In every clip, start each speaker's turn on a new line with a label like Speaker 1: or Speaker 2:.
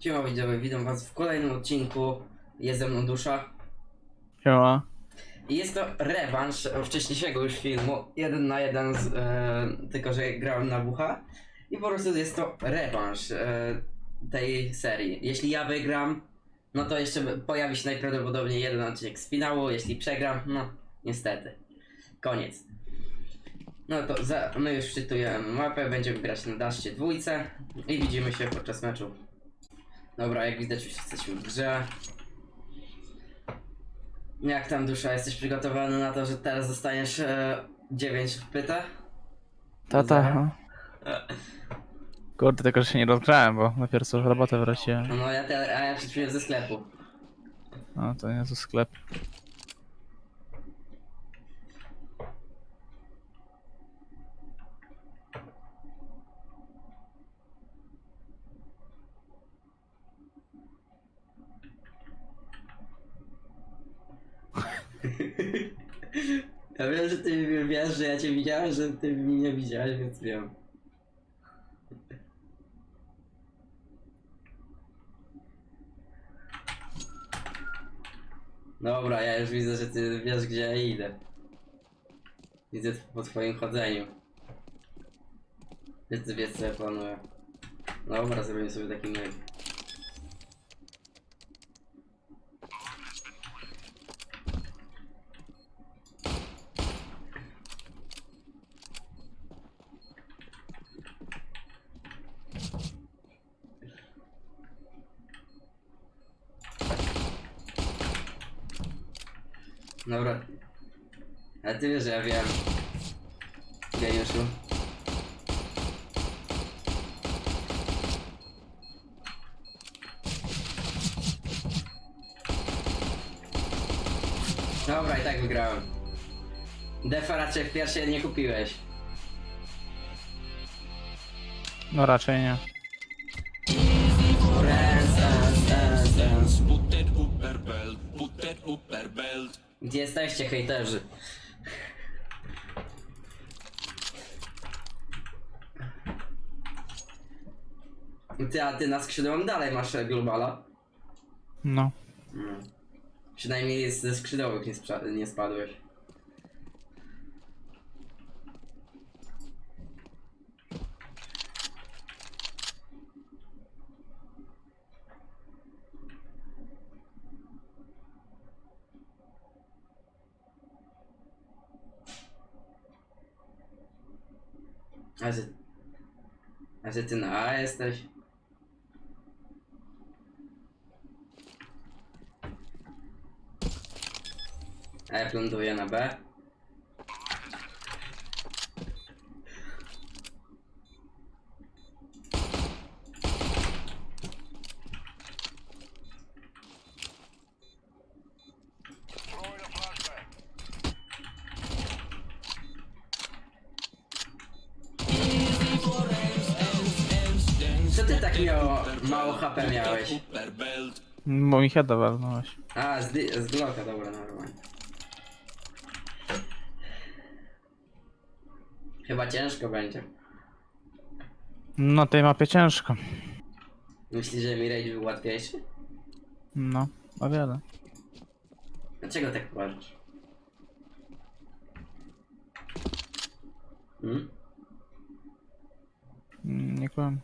Speaker 1: Siema widzowie, witam was w kolejnym odcinku. Jest ze mną Dusza.
Speaker 2: Siema.
Speaker 1: I jest to rewanż wcześniejszego już filmu. Jeden na jeden, z, e, tylko że grałem na WH. I po prostu jest to rewanż e, tej serii. Jeśli ja wygram, no to jeszcze pojawi się najprawdopodobniej jeden odcinek z finału. Jeśli przegram, no niestety. Koniec. No to za, my już wczytujemy mapę, będziemy grać na daszcie dwójce i widzimy się podczas meczu. Dobra, jak widać już jesteśmy w grze. Jak tam dusza, jesteś przygotowany na to, że teraz dostaniesz e, 9 w pytach?
Speaker 2: Tata. Kurde, tylko że się nie rozgrzałem, bo dopiero co robotę wróciłem.
Speaker 1: No ja te, a ja przed chwilą ze sklepu.
Speaker 2: No to nie to sklep.
Speaker 1: Ja wiem, że ty wiesz, że ja cię widziałem, że ty mnie nie widziałeś, więc wiem. Dobra, ja już widzę, że ty wiesz, gdzie ja idę. Widzę po twoim chodzeniu. Ty wiesz, co ja planuję. Dobra, zrobimy sobie taki myk. Dobra. Ale ty wiesz, że ja wiem. Geniuszu. Dobra, i tak wygrałem. Defa raczej w pierwszej nie kupiłeś.
Speaker 2: No raczej nie.
Speaker 3: Put that
Speaker 1: Gdzie jesteście, hejterzy? Ty, a ty na skrzydłowym dalej masz e, globala?
Speaker 2: No.
Speaker 1: Mm. Przynajmniej ze skrzydełek nie, nie spadłeś. A że... A że ty na A jesteś? A ja ląduję na B.
Speaker 2: Bo mi heada walnąłeś.
Speaker 1: A, z, z Glocka, dobra, normalnie. Chyba ciężko będzie.
Speaker 2: No tej mapie ciężko.
Speaker 1: Myślisz, że Mirage był łatwiejszy?
Speaker 2: No, o wiele.
Speaker 1: Dlaczego tak uważasz? Hmm?
Speaker 2: Mm, Nie kłam.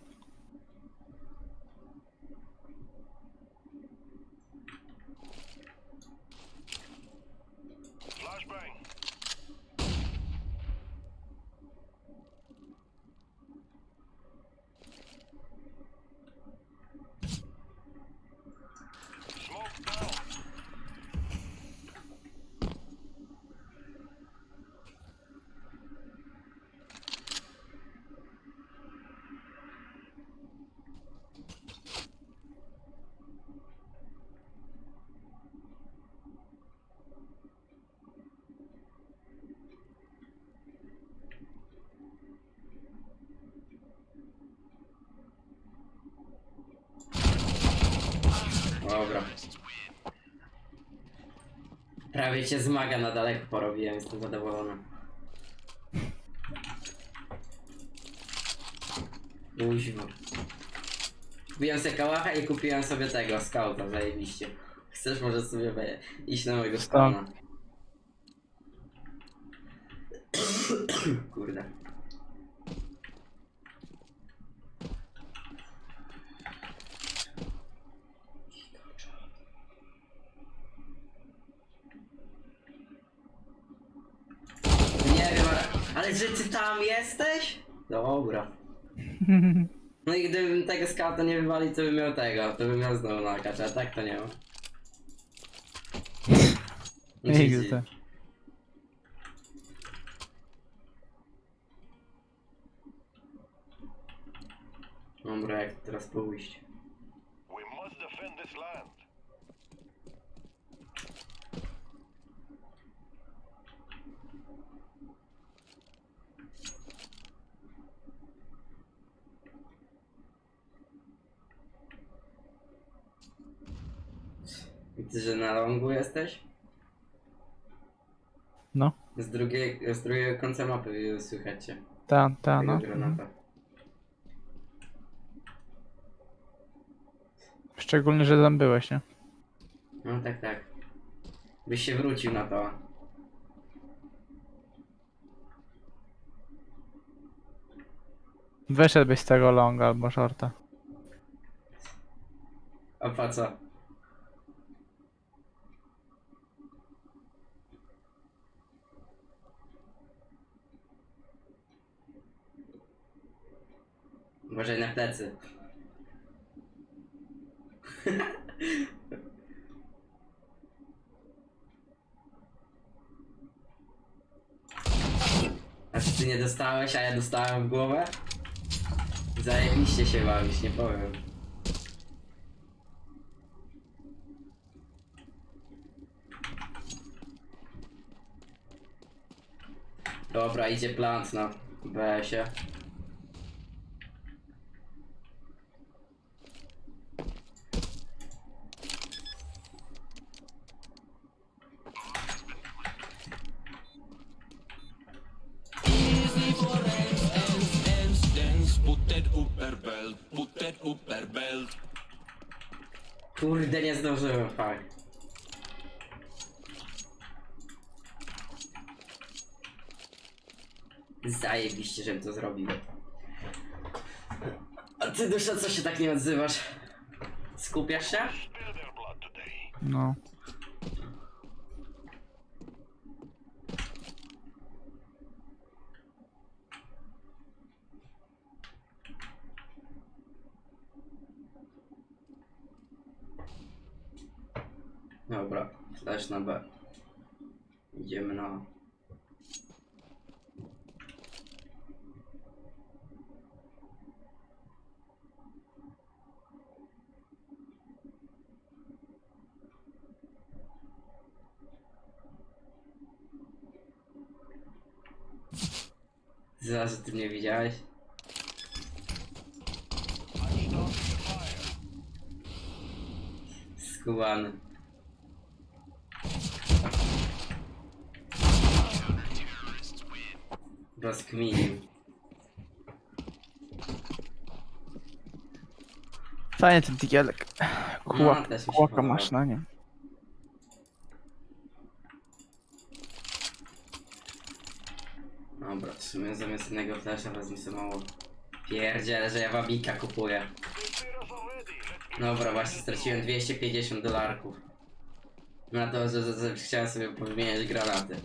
Speaker 1: Dobra. Prawie cię zmaga na daleko porobiłem, jestem zadowolony. Uźmo. Kupiłem sobie kałacha i kupiłem sobie tego, skauta, zajebiście. Chcesz może sobie we- iść na mojego spawna. Kurde. Nie wiem, ale, ale że ty tam jesteś? Dobra. No i gdybym tego skauta nie wywalił, to bym miał tego, to bym miał znowu nakacza, a tak to nie ma.
Speaker 2: XD.
Speaker 1: Dobra, jak teraz pójść?
Speaker 4: We must defend this land.
Speaker 1: I Ty, że na longu jesteś?
Speaker 2: No,
Speaker 1: Z, drugiej, z drugiego końca mapy słychać cię.
Speaker 2: ta, ta,
Speaker 1: Tego
Speaker 2: no.
Speaker 1: granata.
Speaker 2: Szczególnie, że tam byłeś, nie?
Speaker 1: No tak, tak. Byś się wrócił na to.
Speaker 2: Wyszedłbyś z tego longa albo shorta.
Speaker 1: A po co? Uważaj na plecy. A czy ty nie dostałeś, a ja dostałem w głowę? Zajebiście się bawisz, nie powiem. Dobra, idzie plant na BS-ie.
Speaker 3: Dance,
Speaker 1: Kurde, nie zdążyłem, fuck. Zajebiście, żebym to zrobił. A ty, Dusza, co się tak nie odzywasz? Skupiasz się?
Speaker 2: No.
Speaker 1: Dobra, flash na B. Idziemy na... Zaraz, że ty mnie widziałeś? Skubany. Rozkminił.
Speaker 2: Fajnie ten digielek.
Speaker 1: No,
Speaker 2: Kłak,
Speaker 1: też mi się
Speaker 2: kłaka masz na nim.
Speaker 1: Dobra, w sumie zamiast jednego flasha wezmę sobie mało. Pierdziele, że ja wabika kupuję. Dobra, właśnie straciłem 250 dolarków. Na to, że, że, że chciałem sobie powymieniać granaty.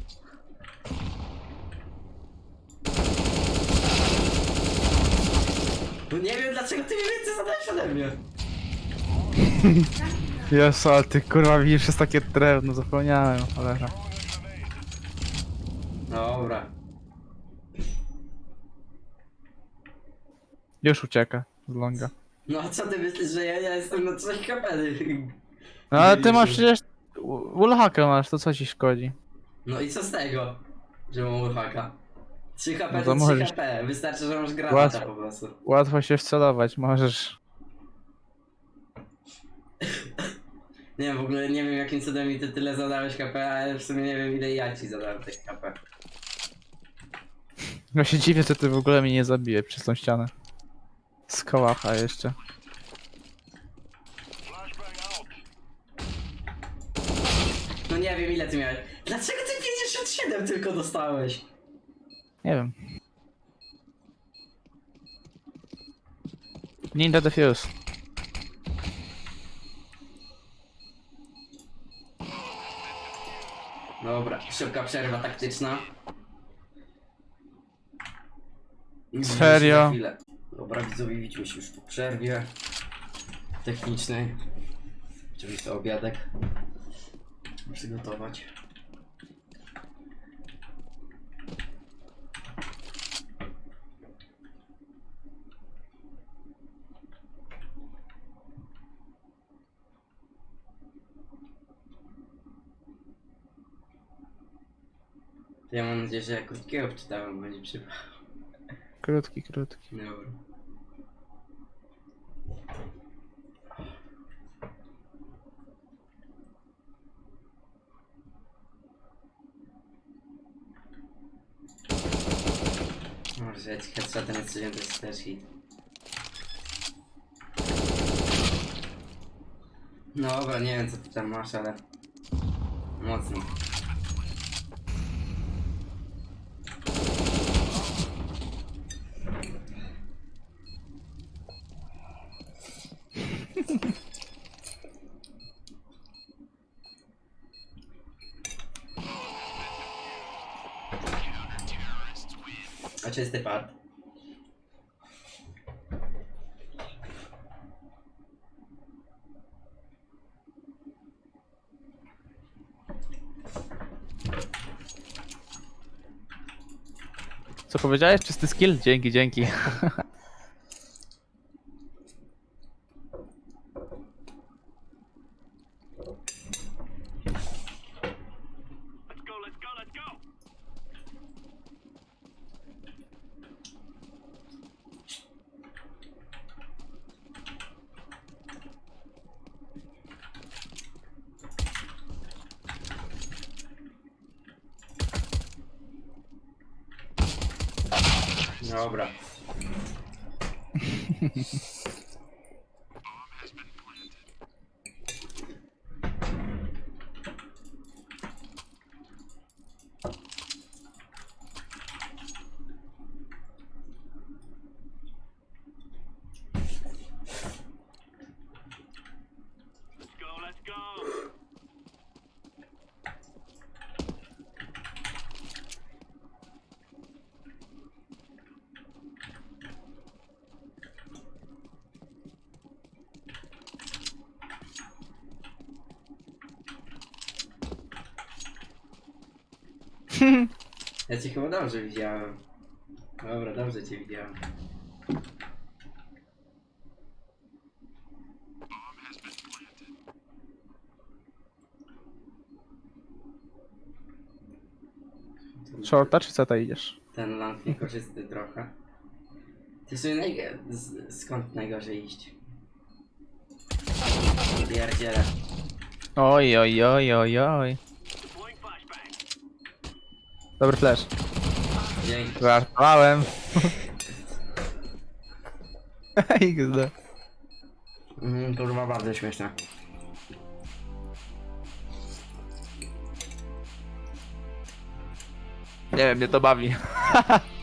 Speaker 1: No nie wiem dlaczego ty mi więcej zadałeś ode mnie.
Speaker 2: Jezu, ale ty kurwa widzisz, jest takie drewno, zapomniałem, cholera.
Speaker 1: Dobra.
Speaker 2: Już ucieka z longa.
Speaker 1: No a co ty myślisz, że ja, ja jestem na 3 HP?
Speaker 2: No ale ty masz przecież... Wallhacka masz, to co ci szkodzi?
Speaker 1: No i co z tego, że mam łychaka? 3 HP
Speaker 2: No
Speaker 1: to
Speaker 2: to
Speaker 1: 3
Speaker 2: możesz-
Speaker 1: HP, wystarczy, że masz granata
Speaker 2: Łatwo.
Speaker 1: po prostu.
Speaker 2: Łatwo się wcelować, możesz...
Speaker 1: Nie wiem, w ogóle nie wiem jakim cudem mi ty tyle zadałeś KP, ale w sumie nie wiem ile ja ci zadałem tych KP.
Speaker 2: No się dziwię, że ty w ogóle mnie nie zabije przez tą ścianę. Z kołacha jeszcze.
Speaker 1: No nie wiem ile ty miałeś. Dlaczego ty 57 tylko dostałeś?
Speaker 2: Nie wiem. Ninja Defuse.
Speaker 1: Dobra, szybka przerwa taktyczna.
Speaker 2: Serio?
Speaker 1: chwilę. Dobra, widzowie, widzimy się już po przerwie technicznej. Czyli sobie obiadek przygotować. Ja mam nadzieję, że jak krótkiego wczytałem, będzie przypał.
Speaker 2: Krótki, krótki.
Speaker 1: Dobra. Może ja ci headshotem jest też hit. No Dobra, nie wiem co ty tam masz, ale... Mocno. A czysty pad.
Speaker 2: Co powiedziałeś? Czysty skill? Dzięki, dzięki.
Speaker 1: Dobra. Ja cię chyba dobrze widziałem. Dobra, dobrze cię widziałem.
Speaker 2: Shorta czy co idziesz?
Speaker 1: Ten lamp niekorzystny trochę. Ty sobie naj... z- skąd najgorzej iść? Pierdziele.
Speaker 2: Oj, oj, oj, oj, oj. Dobry flash.
Speaker 1: Dzięki.
Speaker 2: Żartowałem. XD.
Speaker 1: Mhm, kurwa bardzo śmieszne.
Speaker 2: Nie wiem, mnie to bawi.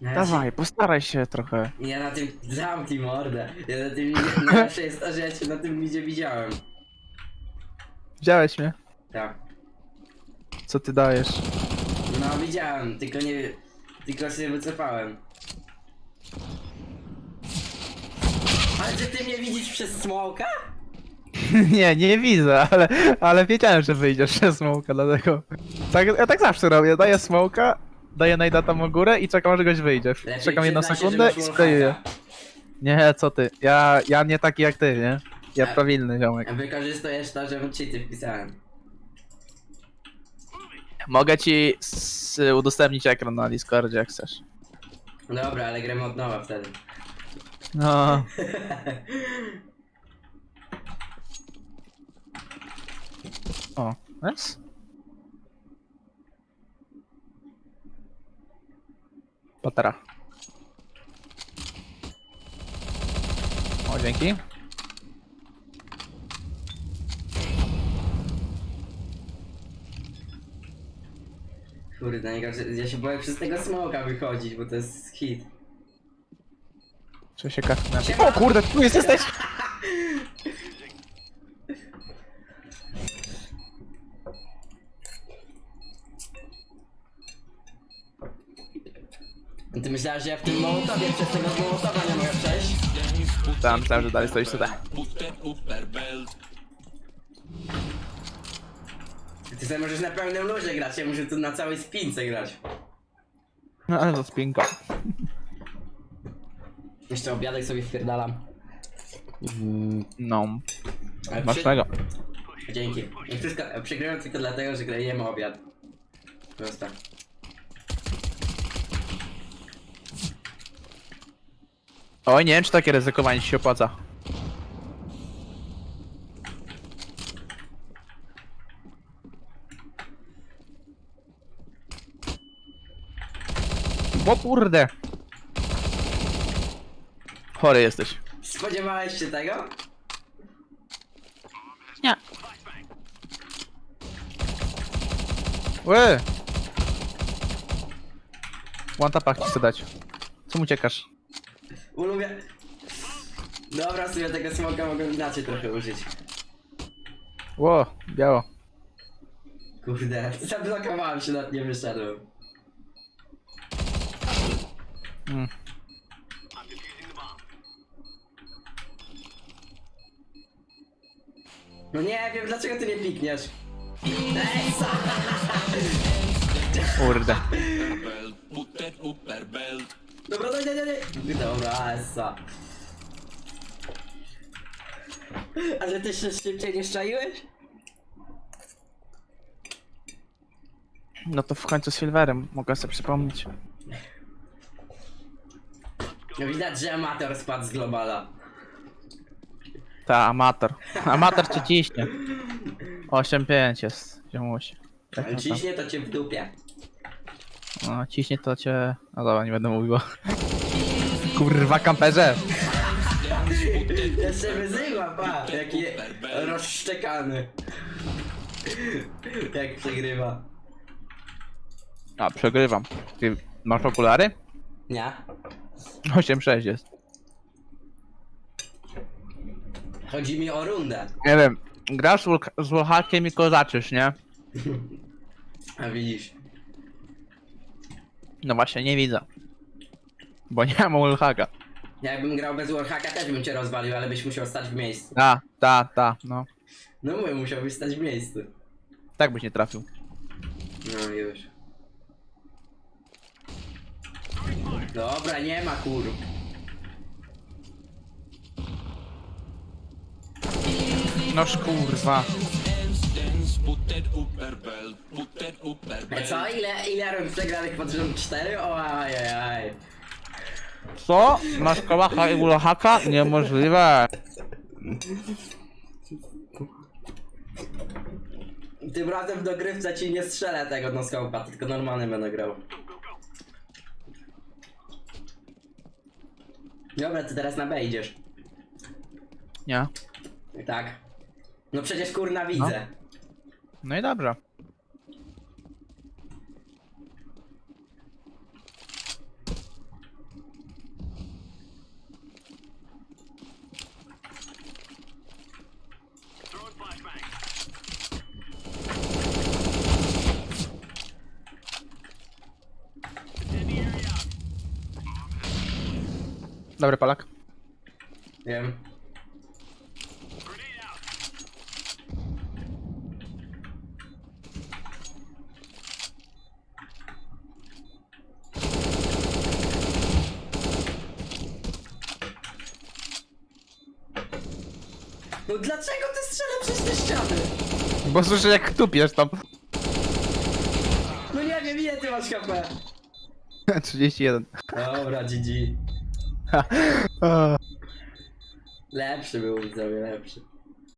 Speaker 1: Ja
Speaker 2: Dawaj, postaraj się trochę.
Speaker 1: Ja na tym... Zamknij mordę. Ja na tym... Najlepsze jest to, że ja cię na tym widzie widziałem.
Speaker 2: Widziałeś mnie?
Speaker 1: Tak.
Speaker 2: Co ty dajesz?
Speaker 1: No widziałem, tylko nie... Tylko się wycofałem. Ale czy ty mnie widzisz przez smoka?
Speaker 2: nie, nie widzę, ale, ale wiedziałem, że wyjdziesz przez smoka, dlatego... Tak, ja tak zawsze robię, daję smoka, daję najda tam o górę i czekam aż goś wyjdzie.
Speaker 1: Lepiej
Speaker 2: Czekam jedną
Speaker 1: się,
Speaker 2: sekundę
Speaker 1: że
Speaker 2: i
Speaker 1: masz
Speaker 2: sprayuję. Nie, co ty, ja, ja nie taki jak ty, nie? Ja
Speaker 1: A-
Speaker 2: prawilny ziomek.
Speaker 1: Wykorzystujesz to, że cheaty wpisałem.
Speaker 2: Mogę ci s- udostępnić ekran na Discordzie, jak chcesz.
Speaker 1: Dobra, ale gramy od nowa wtedy.
Speaker 2: No. O, jest? Patera. O, dzięki.
Speaker 1: Kurde, najgorsze, ja się boję przez tego smoka wychodzić, bo to jest hit.
Speaker 2: Czy się kafnę?
Speaker 1: Siema.
Speaker 2: O kurde, tu jest, jesteś!
Speaker 1: Ty myślałeś, że ja w tym mołotowie przez tego mołotowa nie mogę przejść?
Speaker 2: Tam, myślałem, że dalej stoisz tutaj.
Speaker 1: Ty sobie możesz na pełnym luzie grać, ja muszę tu na całej spince grać.
Speaker 2: No ale to spinka.
Speaker 1: Jeszcze obiadek sobie wpierdalam.
Speaker 2: No,
Speaker 1: Ale
Speaker 2: masz
Speaker 1: przy-
Speaker 2: tego.
Speaker 1: Dzięki. I wszystko, przegrałem tylko dlatego, że grajemy obiad. Prosta.
Speaker 2: Oj, nie wiem, czy takie ryzykowanie ci się opłaca. O kurde! Chory jesteś.
Speaker 1: Spodziewałeś się tego?
Speaker 2: Nie. Łe! One tapach ci chcę dać. Co mu uciekasz?
Speaker 1: Ulubię... Dobra, sobie tego smoka mogę inaczej trochę użyć.
Speaker 2: Ło, biało.
Speaker 1: Kurde, zablokowałem się, nawet nie wyszedłem.
Speaker 2: Mm.
Speaker 1: No nie wiem, dlaczego ty nie pikniesz?
Speaker 2: Kurde.
Speaker 3: Puter Uperbelt.
Speaker 1: Dobra, daj, daj, daj, daj. Dobra, essa. A że ty się szybciej nie szczaiłeś?
Speaker 2: No to w końcu z Silverem, mogę sobie przypomnieć.
Speaker 1: No widać, że amator spadł z globala.
Speaker 2: Ta, amator. Amator cię ciśnie. 8-5 jest, ziomuś.
Speaker 1: Ale
Speaker 2: no,
Speaker 1: ciśnie to cię w dupie.
Speaker 2: No, ciśnie to cię... No dobra, nie będę mówił. Kurwa kamperze!
Speaker 1: Jeszcze wyzywa, pa! Jaki rozszczekany. Jak przegrywa.
Speaker 2: A, przegrywam. Ty masz okulary?
Speaker 1: Nie?
Speaker 2: 8-6 jest.
Speaker 1: Chodzi mi o rundę.
Speaker 2: Nie wiem, grasz z Wulk- z Wulhakiem i kozaczysz, nie?
Speaker 1: A widzisz.
Speaker 2: No właśnie, nie widzę. Bo nie mam Wulhaka.
Speaker 1: Jakbym grał bez Warhacka też bym cię rozwalił, ale byś musiał stać w miejscu.
Speaker 2: Ta, ta, ta, no.
Speaker 1: No mówię, musiałbyś stać w miejscu.
Speaker 2: Tak byś nie trafił.
Speaker 1: No już. Dobra, nie ma kur.
Speaker 2: Noż kurwa.
Speaker 1: Co? Ile, ile rund przegranych pod rząd 4? O ajajaj.
Speaker 2: Co? Masz kołacha i Wulhaka? Niemożliwe.
Speaker 1: Tym razem w dogrywce ci nie strzelę tego no skołpa, tylko normalny będę grał. Dobra, ty teraz na B idziesz.
Speaker 2: Nie.
Speaker 1: Tak. No przecież kurna widzę.
Speaker 2: No i dobrze. Dobry palak.
Speaker 1: Wiem. Dlaczego ty strzelasz przez te ściany?
Speaker 2: Bo słyszę jak tupiesz tam.
Speaker 1: No nie wiem, ile ty masz HP?
Speaker 2: 31.
Speaker 1: Dobra, GG. Lepszy był widzowie, lepszy.